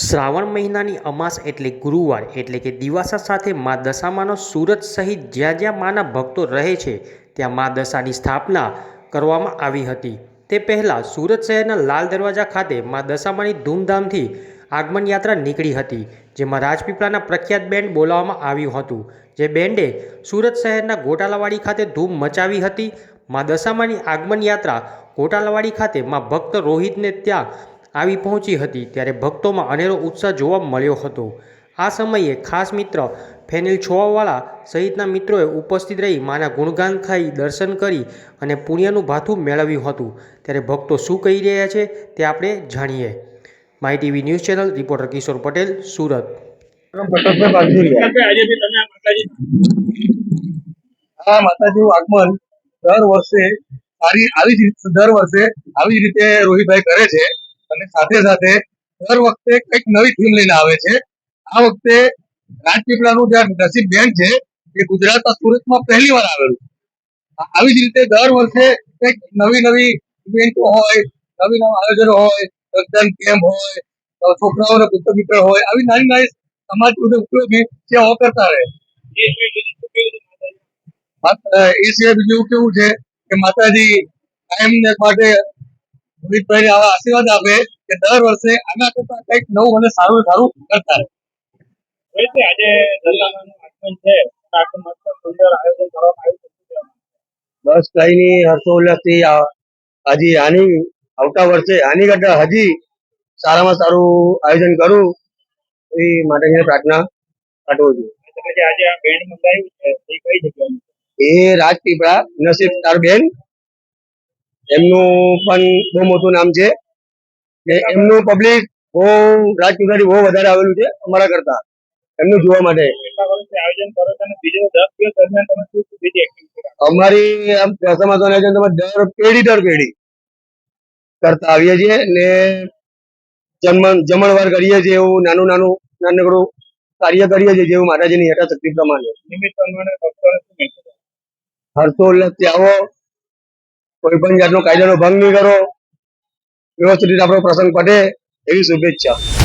શ્રાવણ મહિનાની અમાસ એટલે ગુરુવાર, એટલે કે દિવાસા સાથે મા દશામાનો સુરત સહિત જ્યાં જ્યાં માના ભક્તો રહે છે, ત્યાં મા દશાની સ્થાપના કરવામાં આવી હતી. તે પહેલાં સુરત શહેરના લાલ દરવાજા ખાતે મા દશામાની ધૂમધામથી આગમન યાત્રા નીકળી હતી, જેમાં રાજપીપળાના પ્રખ્યાત બેન્ડ બોલાવવામાં આવ્યું હતું. જે બેન્ડે સુરત શહેરના ગોટાલાવાડી ખાતે ધૂમ મચાવી હતી. મા દશામાની આગમન યાત્રા ગોટાલાવાડી ખાતે મા ભક્ત રોહિતને ત્યાં આવી પહોંચી હતી ત્યારે ભક્તોમાં અનેરો ઉત્સાહ જોવા મળ્યો હતો. આ સમયે ખાસ મિત્ર ફેનિલ છોવાવાળા સહિતના મિત્રોએ ઉપસ્થિત રહી માના ગુણગાન ખાઈ દર્શન કરી અને પુણ્યનું ભાથું મેળવ્યું હતું. ત્યારે ભક્તો શું કહી રહ્યા છે તે આપણે જાણીએ. My TV news channel reporter Kishore Patel Surat. આ માતાજી. માતાજીનું આગમન દર વર્ષે સારી આવી દર વર્ષે આવી જ રીતે રોહિતભાઈ કરે છે. અને સાથે સાથે દર વખતે કંઈક નવી થીમ લઈને આવે છે. આ વખતે રાજપીપળાનું જે નસીબ બેંક છે, એ ગુજરાતના સુરતમાં પહેલી વાર આવેલું આવી જ રીતે દર વર્ષે કંઈક નવી નવી ઇવેન્ટો હોય, નવી નવા આયોજનો હોય, રક્તદાન કેમ્પ હોય, છોકરાઓને પુસ્તક વિતરણ હોય, આવી નાની નાની સમાજ ઉપયોગી સેવાઓ કરતા રહે એ સિવાય બીજું કેવું છે કે માતાજી કાયમ માટે રોહિતભાઈને આવા આશીર્વાદ આપે કે દર વર્ષે આના કરતા કંઈક નવું અને સારું સારું કરતા રહે. આજે આગમન છે. સુંદર આયોજન કરવામાં આવ્યું બસ કઈ ની હર્ષોલ્લાસથી હજી આની આવતા વર્ષે આની કરતા હજી સારામાં સારું આયોજન કરું એ માટે પ્રાર્થના કાઢવું છું. આજે આ બેન્ડ છે. એ કઈ જગ્યાનું એ રાજપીપળા નસીબ તાર બેન એમનું પણ બહુ મોટું નામ છે એમનું પબ્લિક બહુ રાજપીપળાથી બહુ વધારે આવેલું છે અમારા કરતા. એમનું જોવા માટે. અમારી વર્ષે આયોજન તમે દર પેઢી દર પેઢી કરતા આવીએ છીએ ને જમણ જમણવાર કરીએ છીએ એવું નાનું નાનું નાનકડું કાર્ય કરીએ છીએ જેવું માતાજીની યથાશક્તિ પ્રમાણે. હર્ષોલ્લાસથી આવો. કોઈ પણ જાતનો કાયદાનો ભંગ નહીં કરો. વ્યવસ્થિત રીતે આપણો પ્રસંગ પટે એવી શુભેચ્છા.